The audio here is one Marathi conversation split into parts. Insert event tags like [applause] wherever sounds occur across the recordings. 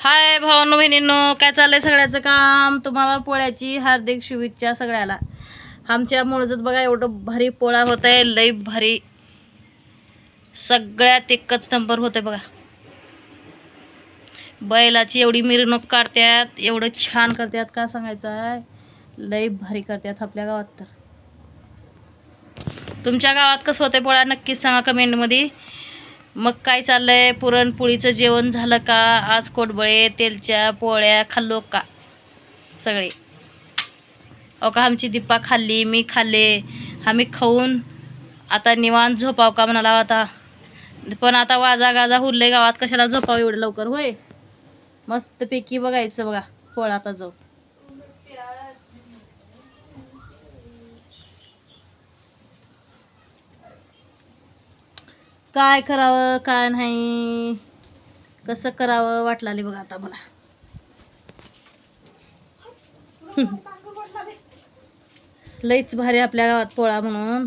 हाय भावानो बहिणींनो काय चाललंय सगळ्याचं काम? तुम्हाला पोळ्याची हार्दिक शुभेच्छा सगळ्याला. आमच्या मुळजत बघा एवढं भारी पोळा होत आहे लई भारी. सगळ्यात एकच नंबर होते बघा. बैलाची एवढी मिरवणूक काढतात एवढं छान करतात का सांगायचं आहे? लई भारी करतात आपल्या गावात तर. तुमच्या गावात कसं होतं पोळा? नक्कीच सांगा कमेंटमध्ये मग काय चाललंय? पुरणपोळीचं जेवण झालं का? आज कोटबळे तेलच्या पोळ्या खाल्लो का? सगळे. अहो का आमची दीपा खाल्ली मी खाल्ले. आम्ही खाऊन आता निवांत झोपाव का म्हणाला आता. पण आता वाजा गाजा हुरले गावात. कशाला झोपाव एवढं लवकर? होय? मस्तपैकी बघायचं बघा पोळा आता जाऊ काय करावं काय नाही. कसं करावं वाटलं बघा आता मला. लईच भारी आपल्या गावात पोळा म्हणून.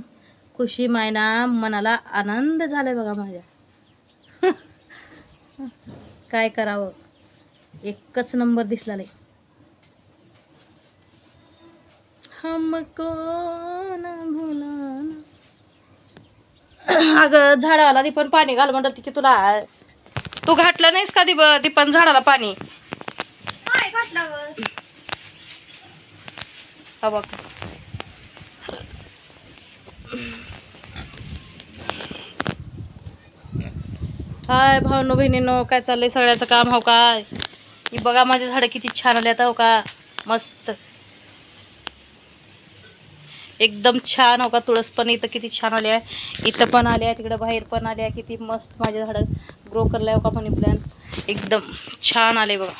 खुशी मायना मनाला आनंद झालाय बघा माझ्या. काय करावं? एकच नंबर दिसला लय हम कोण भुला अगं झाडाला दीपन पाणी घाल म्हणत की तुला. तू घातलं नाहीस का दीप दीपन झाडाला पाणी? हा बघ. हाय भावनो बहिणीनो काय चाललंय सगळ्याचं काम हो काय? बघा माझे झाडं किती छान आले आता हो का? मस्त. एकदम छान हो का? तुळस पण इथं किती छान आले आहे. इथं पण आले आहे तिकडं बाहेर पण आले आहे. किती मस्त माझे झाडं ग्रो करले हो का मनी प्लॅन्ट एकदम छान आले बघा.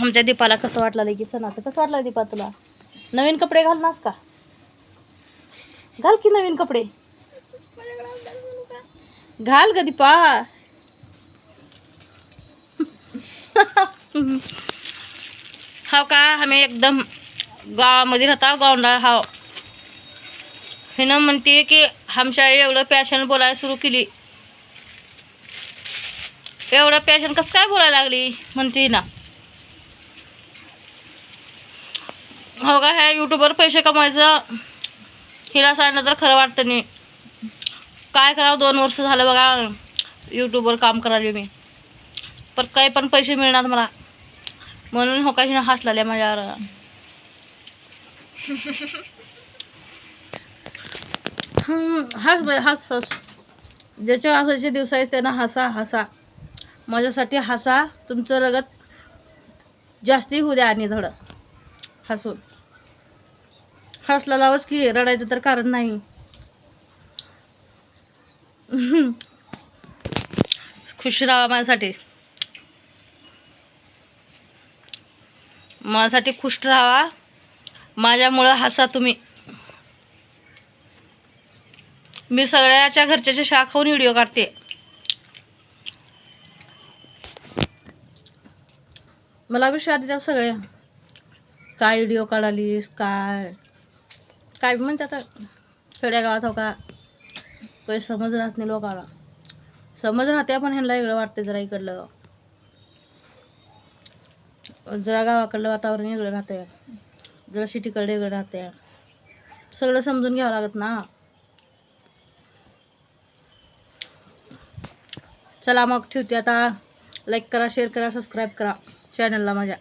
आमच्या दीपाला कसं वाटलं की सणाचं कसं वाटलं दीपा तुला? नवीन कपडे घालनास का? घाल की नवीन कपडे. घाल ग दीपा. [laughs] हाव का? आम्ही एकदम गावामध्ये राहता गावला हाव हिनं म्हणते की आमच्या एवढं पॅशन बोलायला सुरू केली। एवढं पॅशन कसं काय बोलायला लागली? म्हणते ना। हो का? ह्या यूट्यूबवर पैसे कमवायचं हिला सांगणं तर खरं वाटतं नाही. काय करावं? दोन वर्ष झालं बघा यूट्यूबवर काम करायला मी. पण काही पण पैसे मिळणार मला. म्हणून हो काही हसला माझ्यावर हस बाई हस हस. ज्याच्या हसायचे दिवस आहेत त्यांना हसा हसा. माझ्यासाठी हसा तुमचं रगत जास्ती होऊ द्या आणि धडं. हसून. हसला लावच की रडायचं तर कारण नाही. [laughs] खुश राहा माझ्यासाठी. माझ्यासाठी खुश राहा. माझ्यामुळं हसा तुम्ही मी सगळ्याच्या घरच्याच्या शाख खाऊन व्हिडिओ काढते. मला विश्वास देतात सगळे काय व्हिडिओ काढालीस काय काय म्हणते आता? खेड्यागावात हो का? काही समज राहत नाही लोकाला. समज राहते पण ह्यांना वेगळं वाटते जरा इकडलं. जरा गावाकडलं वातावरण वेगळं राहते जरा सिटीकडे वेगळं राहते सगळं समजून घ्यावं लागत ना. चला मग ठेवते आता. लाईक करा शेअर करा सबस्क्राईब करा. चॅनलला माझ्या.